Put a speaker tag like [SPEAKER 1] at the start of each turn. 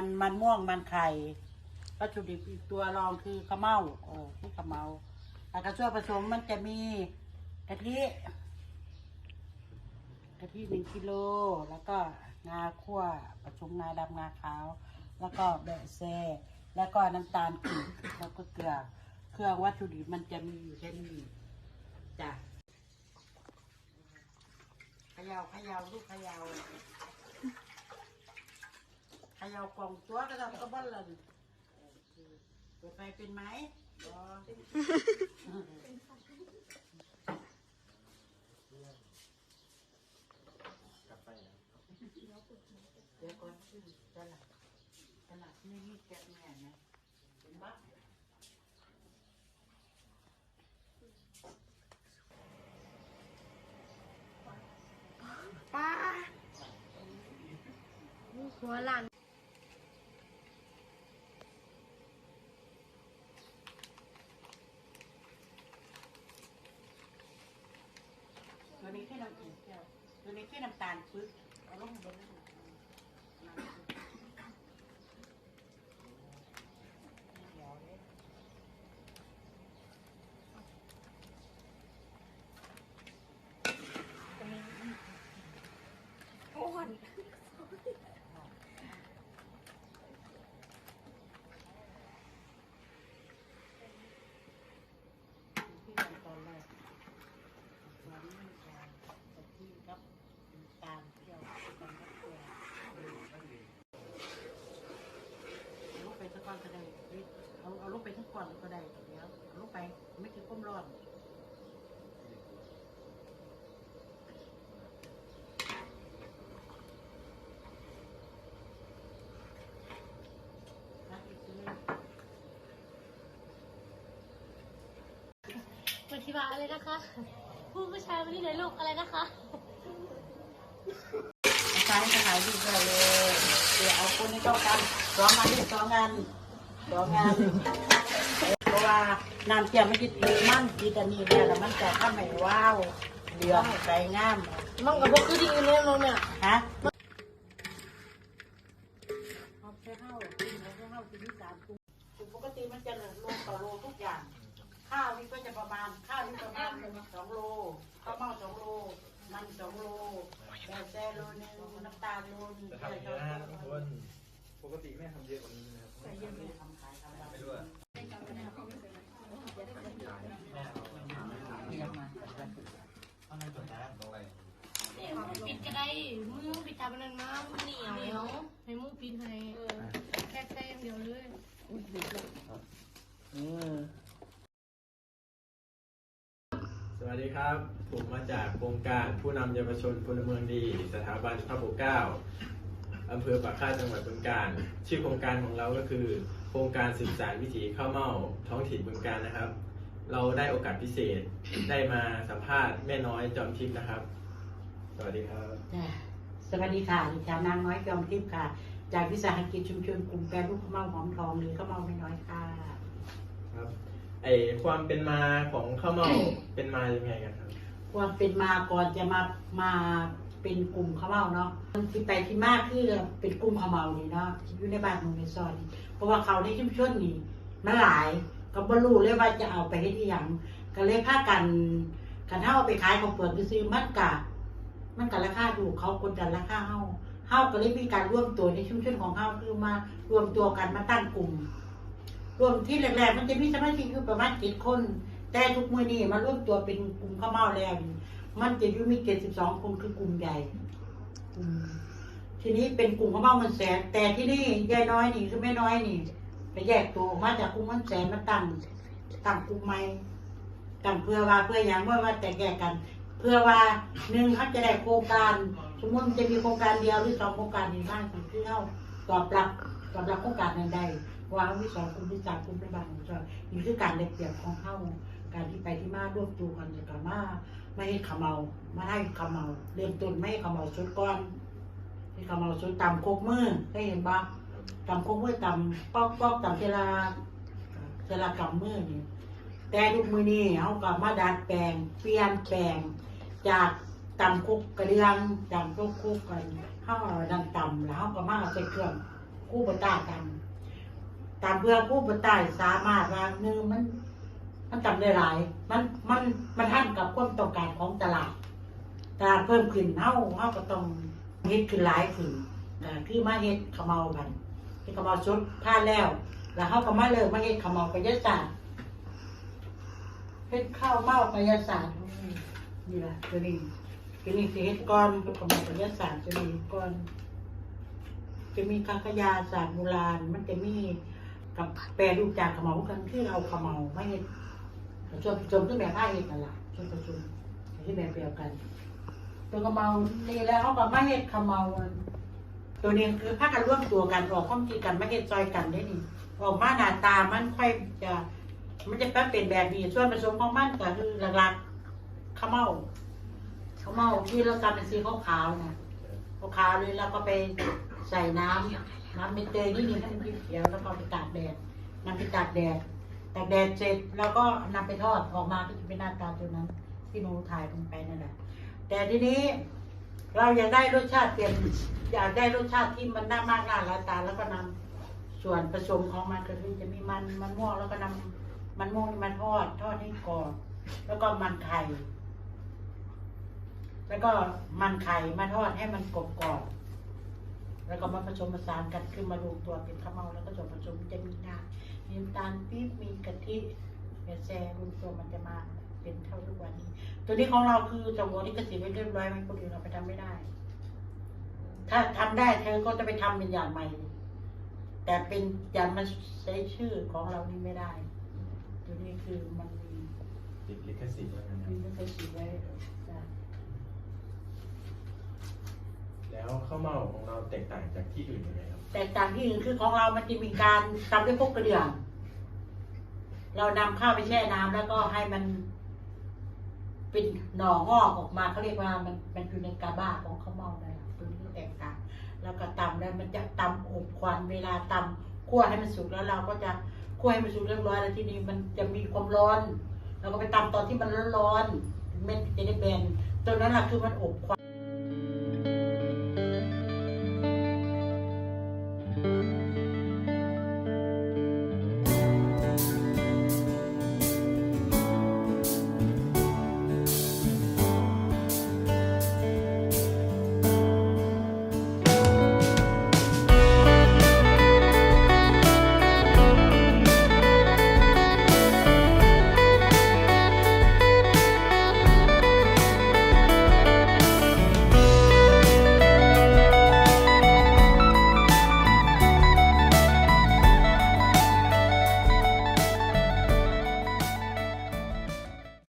[SPEAKER 1] มันมันม่วงมันไข่วัตถุดิบอีกตัวรองคือข้าวเม่าเออคือข้าวเม่าแล้วก็ส่วนผสมมันจะมีกะทิกะทิหนึ่งกิโลแล้วก็งาคั่วผสมงาดำงาขาว แล้วก็แบะแซแล้วก็น้ำตาลปี๊บแล้วก็เกลือ เครื่องวัตถุดิบมันจะมีอยู่แค่นี้จ้ะขยาวขยาวลูกขยาว ขยากล่องตัวก็ทำก็บ้านเลยเปิดไฟเป็นไหมบ่เดี๋ยวก่อนชื่อตลาดตลาดนี่มีแกะแม่นะเป็นบ้า
[SPEAKER 2] ป้าหัวหลัง
[SPEAKER 1] ตัวนี้แค่น้าลเจียวตัวนี้แค่น้ำตาลปึ๊กเอาลงบนนั้นน้ำปึ๊กเดี๋ยวเด้
[SPEAKER 2] อ้วน
[SPEAKER 1] ที่ทำตอนแรกส่วนนี้จะกะทิกับน้ำตาลเจียวกันกับเกลือเอาลงไปสักก้อนก็ได้เฮ้ยเอาเอาลงไปทั้ง ก้อนก็ได้เดี๋ยวลงไปไม่ถึงก้มร้อนนะอีกทีหนึง
[SPEAKER 2] ปฏิบัติอะไรนะคะ ผู้ผู้ชายวันนี้ไหนลูกอะไรนะคะ
[SPEAKER 1] ซ้ายจะหายดีเลย เดี๋ยวเอาคนให้เข้ากันสองงานดิสองงานสองงานะว่าน้ำเจียวไม่ติดติดมันติดอันนี้เนี่ยแล้วมันจะทำให้ว้าวเหลืองใสงาม
[SPEAKER 2] มันกับพวกคือดีอยู่เนี่ยน้องเนี่ย
[SPEAKER 1] ฮะเอาแค่ข้าวกินเอาแค่ข้าวกินที่สามกลุ่มกลุ่มปกติมันจะเหลือโลต่อโลทุกอย่าง ข้าวนี่ก็จะประมาณข้าวนี่ประมาณสองโลข้าวเม่าสองโลมันสองโลแซ่แซ่โลนึงน้ำตาลโลนึง
[SPEAKER 3] จะทำอย่างนี้นะทุกคนปกติแม่ทำเยอะกว่านี้นะครับ
[SPEAKER 1] ใส่เยอะไม่ทำขายทำ
[SPEAKER 3] ไม่รู้อะ
[SPEAKER 2] ปิดก็ได้มือปิดทำมันมามือเหนียวเหนียวให้มือปิดให้แค่แค่เดียวเลย
[SPEAKER 3] สวัสดีครับ ผมมาจากโครงการผู้นำเยาวชนพลเมืองดี สถาบันพระปกเกล้าอำเภอปากค่าจังหวัดบึงกาฬชื่อโครงการของเราก็คือ โครงการศึกษาวิถีข้าวเม่าท้องถิ่นบึงกาฬนะครับ เราได้โอกาสพิเศษได้มาสัมภาษณ์แม่น้อยจอมทิพย์นะครับ สวัสดีครับ
[SPEAKER 1] จ้ะสวัสดีค่ะดิฉันนางน้อยจอมทิพย์ค่ะ จากวิสาหกิจชุมชนกลุ่มแปรรูปข้าวเม่าหอมทองหรือข้าวเม่าไม่น้อยค่ะ
[SPEAKER 3] ครับ ไอความเป็นมาของข้าวเม่าเป็นมายังไงกันครับ
[SPEAKER 1] ความเป็นมาก่อนจะมามาเป็นกลุ่มข้าวเม่าเนาะที่ไปที่มากคือเป็นกลุ่มข้าวเม่านี่เนาะอยู่ในบ้านเมืองในซอยนี่เพราะว่าเขาในชุมชนนี่มันหลายก็บ่รู้เลยว่าจะเอาไปให้ที่หยังก็เลยพากันกันเท่าเอาไปขายของเปลือกซื้อๆมันกะ มันกะราคาถูกเขากดดันราคาเฮาเฮาก็เลยมีการร่วมตัวในชุมชนของเฮาคือมารวมตัวกันมาตั้งกลุ่ม รวมที่แรกๆมันจะมีสมาชิกคือประมาณเจ็ดคน แต่ทุกมือนี่มาร่วมตัวเป็นกลุ่มข้าวเม่าแล้วมันจะอยู่มีเจ็ดสิบสองคนคือกลุ่มใหญ่ทีนี้เป็นกลุ่มข้าวเม่ามันแสน แต่ที่นี่ยายน้อยนี่คือแม่น้อยนี่ไปแยกตัวมาจากกลุ่มมันแสนมาตั้งตั้งกลุ่มใหม่ตั้งเพื่อว่าเพื่ออย่างเมื่อว่าแต่แยกกัน เพื่อว่าหนึ่งเขาจะได้โครงการ สมมติจะมีโครงการเดียวหรือสองโครงการในบ้านของที่เขาตอบรับตอบรับโครงการนั้นได้ว่ามีสองกลุ่มที่สามกลุ่มในบ้านของนี่คือการได้เปรียบของเขาการที่ไปที่มาร่วมตัวกันจะกลับมาไม่ให้ขมเมาไม่ให้ขมเมาเริ่มต้นไม่ให้ขมเมาชุดก้อนให้ขมเมาชุดตำโคกมือได้เห็นปะตำโคกมือตำปอกปอกตำเจลาเจลากำมือนี่แต่ทุกมือนี่เขากลับมาดัดแปลง เปลี่ยนแปลง จากตำคุกกระเดืองตำคุกคุกกันข้าวดันตำแล้วเขาก็มาใส่เครื่องกู้บต้าตำตามเพื่อกู้บต้าสามารถว่าหนึ่งมัน มันจำได้หลาย มันมันมันทันกับความต้องการของตลาดตลาดเพิ่มขึ้นเฮาเฮาก็ต้องเฮ็ดขึ้นหลายขึ้นก็คือมาเฮ็ดขาวเมาบันเฮ็ดขาวเมาชุดผ่าแล้ว แล้วเฮาก็มาเริ่มาเฮ็ดขาวเมากายศาสตร์เฮ็ดข้าวเมากายศาสตร์ นี่ล่ะตัวนี้ตัวนี้สิเฮ็ดก่อนเป็นขาวเมากาศาสตร์ตัวนี้ก่อน จะมีกังขยาศาสตร์โบราณ มันจะมีกับแปรรูปจากขาวเมากันคือเอาขาวเมาไม่เฮ็ดชวนชมที่แบบผ้าเฮ็ดนั่นละชวนประชุมที่แบบเดียวกัน ตัวขาวเมานี่แล้วเขาก็มาเฮ็ดขาวเมาตัวนี้คือพากันร่วมตัวกันออกความคิดกันไมาเฮ็ดจอยกันได้นี่ออกมาหน้าตามันค่อยจะมันจะแป๊บเป็นแบบนี้ส่วนผสมของมันก็คือหลักๆ ข้าวเม่าข้าวเม่าที่เราทำเป็นสีขาวๆนะขาวเลยแล้วก็ไปใส่น้ำน้ำเป็นเตยนี่นี่ให้มันเขียวแล้วก็ไปตากแดดนำไปตากแดดตากแดดเสร็จแล้วก็นำไปทอดออกมาก็จะเป็นหน้าตาตัวนั้น ที่หนูถ่ายลงไปนั่นแหละแต่ทีนี้เราอยากได้รสชาติเปลี่ยนอยากได้รสชาติที่มันน่ามากน่าละตาแล้วก็นำส่วนผสมของมันก็คือจะมีมันมันม่วงแล้วก็นำมันม่วงนี่มาทอดทอดให้กรอบแล้วก็มันไข่ แล้วก็มันไข่มาทอดให้มันกรอบกรอบๆแล้วก็มาผสมผสานกันขึ้นมารวมตัวเป็นข้าวเมาแล้วก็ส่วนผสมจะมีน้ำมีน้ำตาลปี๊บมีกะทิเมแซรวมตัวมันจะมาเป็นเท่าทุกวันนี้ ตัวนี้ของเราคือจังหวะที่กสิทธิ์ไว้เรียบร้อยไหมคนอื่นเราไปทำไม่ได้ ถ้าทำได้เธอก็จะไปทำเป็นอย่างใหม่ แต่เป็นอย่างมาใช้ชื่อของเรานี่ไม่ได้ ตัวนี้คือมันมี
[SPEAKER 3] ติดลิขสิทธิ์ว่างั้นค
[SPEAKER 1] มี
[SPEAKER 3] รับ
[SPEAKER 1] ลิขสิทธิ์ไว้จ้ะ
[SPEAKER 3] แล้วข้าวเม่าของเราแตกต่างจากที่อื่นยังไงครับ
[SPEAKER 1] แต่ต่างที่อื่นคือของเรามันจะมีการทำด้วยพวกกระเดื่อง เรานำข้าวไปแช่น้ำแล้วก็ให้มัน เป็นหน่องอกออกมาเขาเรียกว่ามันมันอยู่ในกาบ้าของข้าวเม่านั่นแหละตัวนี้แตกต่าง แล้วก็ตำแล้วมันจะตำอบควันเวลาตำคั่วให้มันสุกแล้วเราก็จะคั่วให้มันสุกเรียบร้อยแล้วทีนี้มันจะมีความร้อน เราก็ไปตำตอนที่มันร้อนๆเม็ดจะได้แบนตัวนั้นแหละคือมันอบควัน